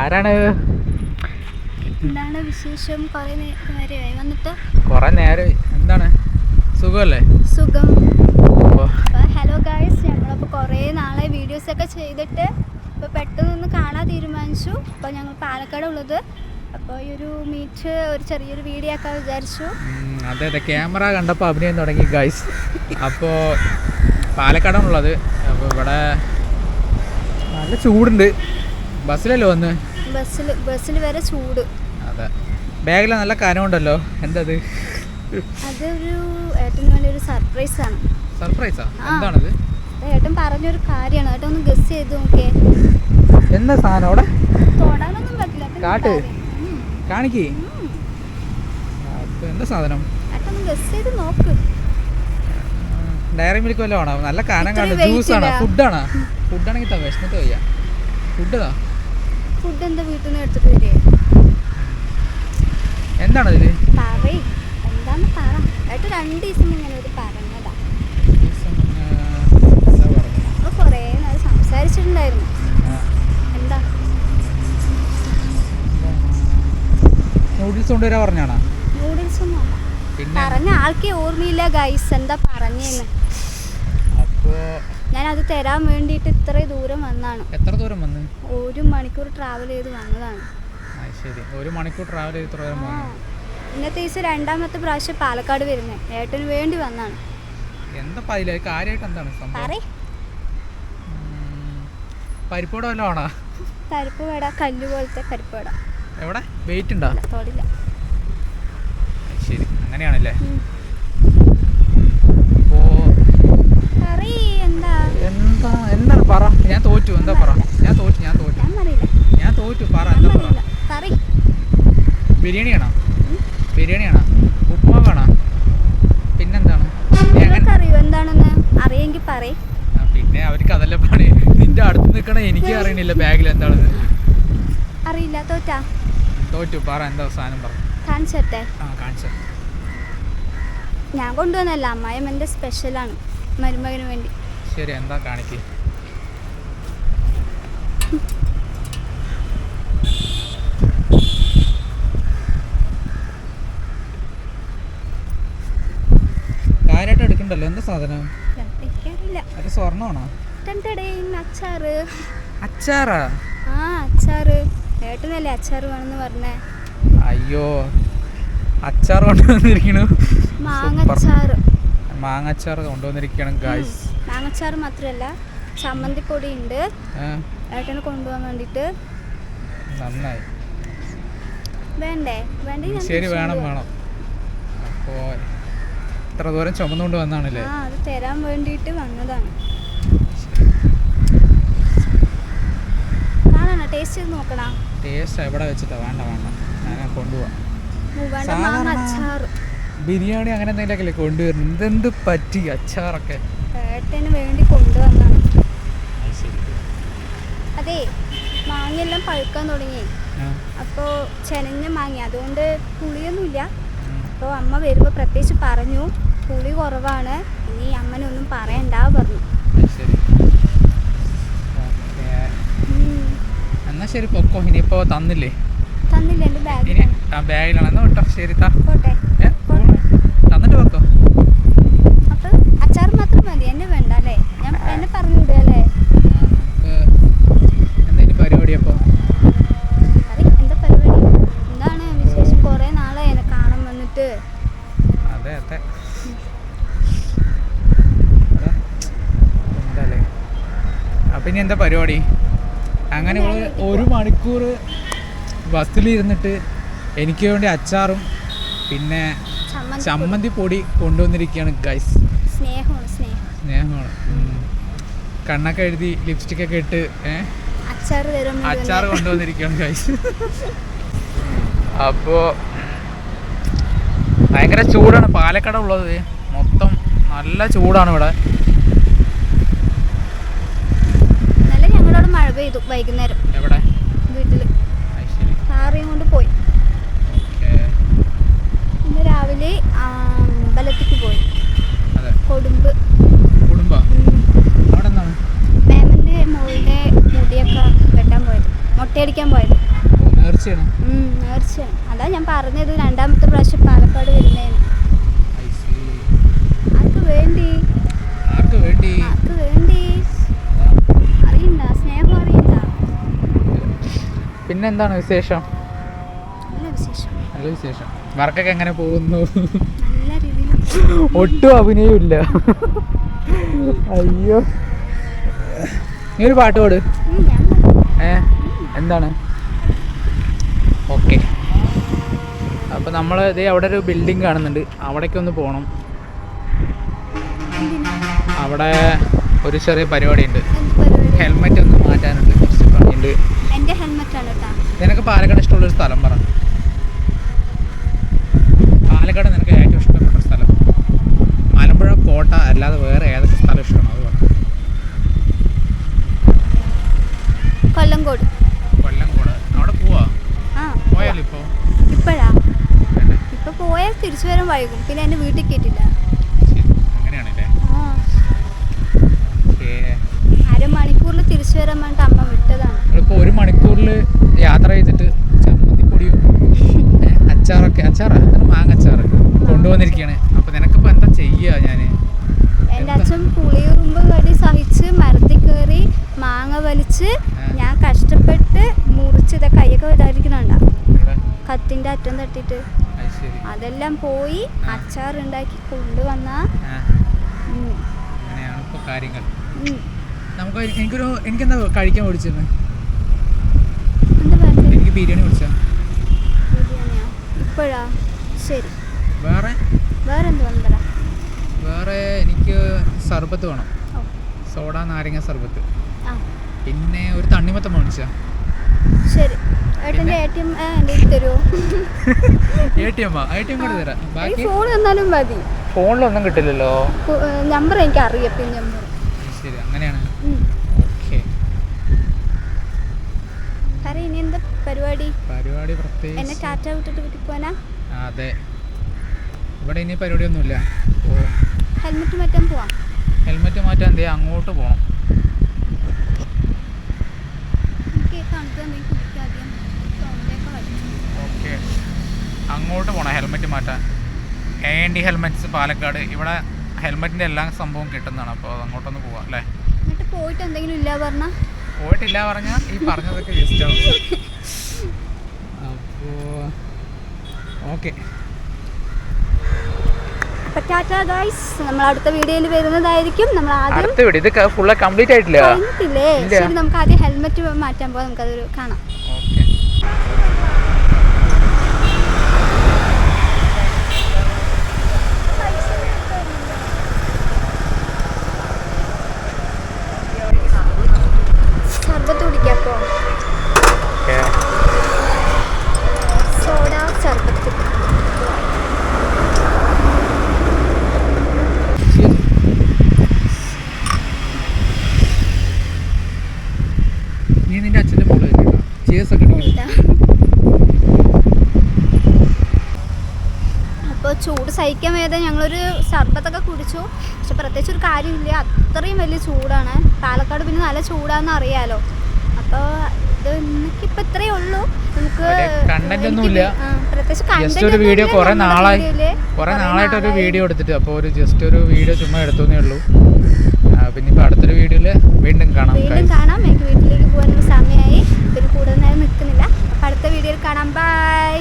ആരാണ്? എന്താണ് വിശേഷം? കുറേ നേരമായി. വന്നിട്ട്? കുറെ നേരം എന്താണ്? സുഖമല്ലേ? സുഖം. ഹലോ ഗായ്സ് ഞങ്ങളപ്പോൾ കുറേ നാളെ വീഡിയോസൊക്കെ ചെയ്തിട്ട് ഇപ്പോൾ പെട്ടെന്ന് ഒന്ന് കാണാൻ തീരുമാനിച്ചു. അപ്പോൾ ഞങ്ങൾ പാലക്കാട് ഉള്ളത് അപ്പോൾ ഈ ഒരു മീറ്റ് ഒരു ചെറിയൊരു വീഡിയോ ഒക്കെ വിചാരിച്ചു. അതെ അതെ. ക്യാമറ കണ്ടപ്പോൾ അഭിനയം തുടങ്ങി ഗൈസ് അപ്പോൾ പാലക്കാടാണുള്ളത്. അപ്പോൾ ഇവിടെ നല്ല ചൂടുണ്ട്. ബസ്സിലല്ലേ വന്ന്? ബസ്സിൽ ബസ്സിൽ വരെ ചൂട്. അതെ. ബാഗിൽ നല്ല കനമുണ്ടല്ലോ. എന്തത്? അതൊരു ഏട്ടന് വേണ്ടി ഒരു സർപ്രൈസാണ്. സർപ്രൈസാ. എന്താണത്? ഏട്ടൻ പറഞ്ഞൊരു കാര്യമാണ്. ഏട്ടൻ ഒന്ന് ഗസ് ചെയ്ത് നോക്കിയേ. എന്താ സാധനം അവിടെ? തൊടാനൊന്നും പറ്റില്ല. ഏട്ടൻ കാട്ട്. കാണിക്കേ. എന്താ സാധനം? ഏട്ടൻ ഒന്ന് ഗസ് ചെയ്ത് നോക്ക്. ഡയറി മിൽക്ക് വല്ലതും ആണോ? നല്ല കാനം കാണുന്നത് ജ്യൂസ് ആണോ. ഫുഡാണോ? ഫുഡാണെങ്കിൽ തന്നെ വിഷമത്തെ വയ്യ. ഫുഡാ ഫുഡ് എന്താ വീട്ടിൽ നിന്ന് എടുത്തിട്ട് വരിക എന്താണ് ഇതിൽ പറയ് എന്താന്ന് പറ. ഏട്ടൻ രണ്ട് ദിവസം ഇങ്ങനെ ഒരു പറഞ്ഞതാ? നമ്മൾ കുറേ നേരം സംസാരിച്ചിട്ടുണ്ടായിരുന്നു. എന്താ? നൂഡിൽസ് കൊണ്ടുവരാ പറഞ്ഞാണോ നൂഡിൽസ് ഒന്നും അല്ല. പറഞ്ഞ ആൾക്കേ ഓർമ്മയില്ല ഗൈസ് എന്താ പറഞ്ഞേന്ന്? അപ്പോ ഞാൻ അത് തരാൻ വേണ്ടിയിട്ട് ഇത്രയും ദൂരം വന്നാണ്. എത്ര ദൂരം വന്നു? ഒരു മണിക്കൂർ ട്രാവൽ ചെയ്ത് വന്നതാണ്. ശരി. ഒരു മണിക്കൂർ ട്രാവൽ ചെയ്ത് ഇത്ര ദൂരം വന്നു ഇന്നത്തെ ദിവസം രണ്ടാമത്തെ പ്രാവശ്യം പാലക്കാട് വരുന്നത് ഏട്ടന് വേണ്ടി വന്നാണ്. എന്താ അതിൽ കാര്യമായിട്ട് എന്താണ് സംഭവം? പരിപ്പോടെ വല്ലതും ആണോ? പരിപ്പ് വേട കല്ല് പോലത്തെ പരിപ്പ് വേട എവിടെ? വെയിറ്റ് ഉണ്ടോ? ഇല്ല, ശരി. അങ്ങനെയാണല്ലേ. അപ്പോ എന്താ എന്താ എന്താണ് പറ. ഞാൻ തോറ്റു എന്താ പറ. ഞാൻ തോറ്റു ഞാൻ തോറ്റു. ഞാൻ തോറ്റു പറ എന്താ പറ. ബിരിയാണി ആണോ ബിരിയാണി ആണോ ഉപ്പുമാവാണോ പിന്നെന്താണ്? എന്താണെന്ന്? അറിയെങ്കിൽ പറയ്. പിന്നെ അവർക്ക് അതല്ല പണി. നിന്റെ അടുത്ത് നിൽക്കണ എനിക്ക് അറിയണില്ല ബാഗിൽ എന്താണെന്ന്. അറിയില്ല തോറ്റാ. തോറ്റു പറ എന്താ സാധനം പറ. കാണിച്ചട്ടെ. ആ കാണിച്ചു. ഞാൻ കൊണ്ടുവന്നല്ല അമ്മായിയും എന്റെ സ്പെഷ്യലാണ് മരുമകന് വേണ്ടി. ശരി എന്താ കാണിക്ക്? കാര്യമായിട്ട് എടുക്കണ്ടല്ലോ? എന്താ സാധനം? അത് സ്വർണമാണോ? അച്ചാറ്. അച്ചാറാ? ആ അച്ചാറ്. ഏട്ടനല്ലേ അച്ചാറ് വേണമെന്ന് പറഞ്ഞേ. അയ്യോ. അച്ചാർ കൊണ്ടുവന്നിരിക്കണു. മാങ്ങ അച്ചാർ കൊണ്ടുവന്നിരിക്കണം ഗായ്സ് മാങ്ങച്ചാറ് മാത്രമല്ല ചമ്മന്തിപ്പൊടി ഉണ്ട്. ഏട്ടന് കൊണ്ടുപോകാൻ വേണ്ടിട്ട് നന്നായി. വേണ്ടേ? വേണ്ടേ ഞാൻ ശരി വേണം വേണം. അപ്പോൾ ഇത്ര ദൂരം ചുമന്നുകൊണ്ട് വന്നാണല്ലേ? ആ അത് തരാൻ വേണ്ടിയിട്ട് വന്നതാണ്. കാണണ? ടേസ്റ്റ് ചെയ്ത് നോക്കണ? ടേസ്റ്റ് എവിടെ വെച്ചിട്ടാ? വേണ്ട വേണ്ട. ഞാൻ കൊണ്ടുപോവാം. സാധാരണ- ബിരിയാണി അങ്ങനെ എന്തെങ്കിലുമൊക്കെ കൊണ്ടുവരുന്നു ഇതെന്ത് പറ്റി അച്ചാറൊക്കെ? ഏട്ടന് വേണ്ടി കൊണ്ടുവന്നാണ്. അതെ മാങ്ങയെല്ലാം പഴുക്കാൻ തുടങ്ങി. അപ്പോൾ ചെനഞ്ഞ മാങ്ങ അതുകൊണ്ട് പുളിയൊന്നുമില്ല. അപ്പോൾ അമ്മ വരുമ്പോൾ പ്രത്യേകിച്ച് പറഞ്ഞു പുളി കുറവാണ്. ഇനി അമ്മനൊന്നും പറയണ്ട പറഞ്ഞു. ശരി. എന്നാ പൊക്കോ. ഇനിയിപ്പോ തന്നില്ലേ? തന്നില്ല എന്റെ ബാഗ് ആ ബാഗിലാണ്? എന്നാ ശരി തന്നിട്ട് മാത്രം മതി. എന്നെ വേണ്ട അല്ലേ? ഞാൻ എന്നെ പറഞ്ഞു വിടുക അല്ലേ എന്തെങ്കിലും പരിപാടി അപ്പോൾ എന്താ പരിപാടി? എന്താണ് വിശേഷം? കുറേ എന്നെ കാണാൻ വന്നിട്ട്. അതെ അതെ. എന്താ പരിപാടി? അങ്ങനെ ഒരു മണിക്കൂർ ബസ്സിലിരുന്നിട്ട് എനിക്ക് വേണ്ടി അച്ചാറും പിന്നെ ചമ്മന്തി ചമ്മന്തി പൊടി കൊണ്ടുവന്നിരിക്കുകയാണ് ഗൈസ് സ്നേഹമാണ് സ്നേഹം. സ്നേഹമാണ്. കണ്ണൊക്കെ എഴുതി ലിപ്സ്റ്റിക് ഒക്കെ ഇട്ട് അച്ചാർ കൊണ്ടുവന്നിരിക്കുകയാണ് ഗൈസ് അപ്പോൾ ഭയങ്കര ചൂടാണ്. പാലക്കാട് ഉള്ളത്. മൊത്തം നല്ല ചൂടാണ് ഇവിടെ. നല്ല ഞങ്ങളോട് മഴ പെയ്തു വൈകുന്നേരം. എവിടെ? വീട്ടിൽ അത് ശരി കാറിയും കൊണ്ട് പോയി ഓക്കേ. ഇന്ന് രാവിലെ ആ, അമ്പലത്തിക്ക് പോയി അതെ കൊടുമ്പ് കുടുംബ ഉം. അവിടെ എന്താണ് മേമന്റെ മോളുടെ മുടിയൊക്കെ വെട്ടാൻ പോയത് മുട്ടയടിക്കാൻ പോയത് നേർച്ചയാണ് ഉം, നേർച്ചയാണ് അതാ ഞാൻ പറഞ്ഞത് രണ്ടാമത്തെ പ്രാവശ്യം പാലക്കാട് വരുന്നതിന് I see. ആർക്ക് വേണ്ടി ആർക്ക് വേണ്ടി ആർക്ക് വേണ്ടി അറിയണ്ട സ്നേഹം അറിയണ്ട പിന്നെന്താണ് വിശേഷം? നല്ല വിശേഷം. നല്ല വിശേഷം. വർക്കൊക്കെ എങ്ങനെ പോകുന്നു? ഒട്ടും അഭിനയമില്ല അയ്യോ. നീ ഒരു പാട്ട് പാട്. ഏ എന്താണ്? ഓക്കെ. അപ്പോൾ നമ്മൾ ഇതേ അവിടെ ഒരു ബിൽഡിംഗ് കാണുന്നുണ്ട്. അവിടേക്ക് ഒന്ന് പോകണം അവിടെ ഒരു ചെറിയ പരിപാടിയുണ്ട്? ഹെൽമെറ്റ് ഒന്ന് മാറ്റാനുണ്ട്. കുറച്ച് പണിയുണ്ട്. നിനക്ക് പാലക്കാട് ഇഷ്ടമുള്ളൊരു സ്ഥലം പറ. പാലക്കാട് നിനക്ക് ഏറ്റവും ഇഷ്ടപ്പെട്ട സ്ഥലം. മലമ്പുഴ കോട്ട അല്ലാതെ വേറെ ഏതൊക്കെ സ്ഥലം ഇഷ്ടമാണ് അത് പറ. കൊല്ലംകോട്. കൊല്ലംകോട്. അവിടെ പോവാ? പോയാലോ ഇപ്പോ? ഇപ്പോഴാ. ഇപ്പൊ പോയാൽ തിരിച്ചു വരാൻ വൈകും. പിന്നെ എന്നെ വീട്ടിൽ കേട്ടില്ല അങ്ങനെയാണല്ലേ. അരമണിക്കൂറിൽ തിരിച്ചു വരാൻ നമ്മളിപ്പോൾ യാത്ര ചെയ്തിട്ട് ചമ്മന്തിപ്പൊടിയും അച്ചാറൊക്കെ അച്ചാറാ മാങ്ങച്ചാറ് കൊണ്ടുവന്നിരിക്കുകയാണ് അപ്പോൾ നിനക്കിപ്പോൾ എന്താ ചെയ്യുക ഞാൻ എന്റെ അച്ഛൻ പുളിയുറുമ്പ് കടി സഹിച്ച് മരത്തിൽ കയറി മാങ്ങ വലിച്ച് ഞാൻ കഷ്ടപ്പെട്ട് മുറിച്ച് ഇതൊക്കെ കൈയൊക്കെ ഇതായിരിക്കണണ്ട കത്തിന്റെ അറ്റം തട്ടിയിട്ട് അതെല്ലാം പോയി അച്ചാർ ഉണ്ടാക്കി കൊണ്ടുവന്ന കാര്യങ്ങൾ. നമുക്ക് എനിക്കൊരു എനിക്കെന്താ കഴിക്കാൻ എനിക്ക് ബിരിയാണി കുടിച്ചാ? ഇപ്പോഴാ? ശരി. വേറെ? വേറെ വേറെ എനിക്ക് സർബത്ത് വേണം. സോഡ നാരങ്ങ സർബത്ത്. ആ. പിന്നെ ഒരു തണ്ണിമത്തം മേടിച്ചാ ശരി. ഫോണിലൊന്നും കിട്ടില്ലല്ലോ. നമ്പർ എനിക്ക് അറിയാം പിൻ നമ്പർ ശരി അങ്ങനെയാണ് ഉം. ഓക്കെ പറ ഇനി എന്താ പരിപാടി? പരിപാടി എന്നെ ടാറ്റ വിട്ടിട്ട് വീട്ടിൽ പോനാ അതെ. ഇവിടെ ഇനി പരിപാടിയൊന്നുമില്ല. ഓ. ഹെൽമെറ്റ് മാറ്റാൻ പോവാം? ഹെൽമെറ്റ് മാറ്റാൻ എന്തേ അങ്ങോട്ട് തൊണ്ടയൊക്കെ ഓക്കെ. അങ്ങോട്ട് പോകണം ഹെൽമെറ്റ് മാറ്റാൻ. A N D helmets Palakkad. ഇവിടെ ഹെൽമെറ്റിന്റെ എല്ലാ സംഭവം കിട്ടുന്നതാണ്. അപ്പോൾ അങ്ങോട്ടൊന്ന് പോവാം അല്ലേ? എന്നിട്ട് പോയിട്ട് എന്തെങ്കിലും ഇല്ല പറഞ്ഞാൽ പോയിട്ടില്ല പറഞ്ഞാൽ ഈ പറഞ്ഞതൊക്കെ വേസ്റ്റ് ആവും. അപ്പോൾ ഓക്കെ. നമ്മൾ അടുത്ത വീഡിയോയിൽ വരുന്നതായിരിക്കും. നമ്മൾ ആദ്യം ഇത് ഫുള്ള് കംപ്ലീറ്റ് ആയിട്ടില്ല. നമുക്ക് ആദ്യം ഹെൽമെറ്റ് മാറ്റാൻ പോകാം നമുക്കതൊരു കാണാം ഓക്കെ സർബത്ത് കുടിക്കാം അപ്പോൾ ഓക്കെ സോഡ സർബത്ത് നീ നിന്റെ അച്ഛന്റെ മോൾ കേട്ടോ ചേസ് ഒക്കെ അപ്പോൾ ചൂട് സഹിക്കാൻ വേദ ഞങ്ങളൊരു സർബത്തൊക്കെ കുടിച്ചു. പക്ഷെ പ്രത്യേകിച്ച് ഒരു കാര്യമില്ല. അത്രയും വലിയ ചൂടാണ്. പാലക്കാട് പിന്നെ നല്ല ചൂടാന്ന് അറിയാലോ. അപ്പോൾ ഇത് ഇന്നൊക്കെ ഇപ്പം ഇത്രയേ ഉള്ളൂ. ജസ്റ്റ് ഒരു വീഡിയോ കുറെ നാളായി. കുറെ നാളായിട്ട് ഒരു. വീഡിയോ എടുത്തിട്ട്. അപ്പോൾ ഒരു ജസ്റ്റ് ഒരു വീഡിയോ ചുമ്മാ എടുത്തേ ഉള്ളൂ. പിന്നെ ഇപ്പൊ അടുത്തൊരു വീഡിയോയിൽ വീണ്ടും കാണാം വീണ്ടും. കാണാം. എനിക്ക് വീട്ടിൽ ഇതിൽ കൂടുതൽ നേരം നിൽക്കുന്നില്ല. അപ്പോൾ അടുത്ത വീഡിയോയിൽ കാണാം. ബൈ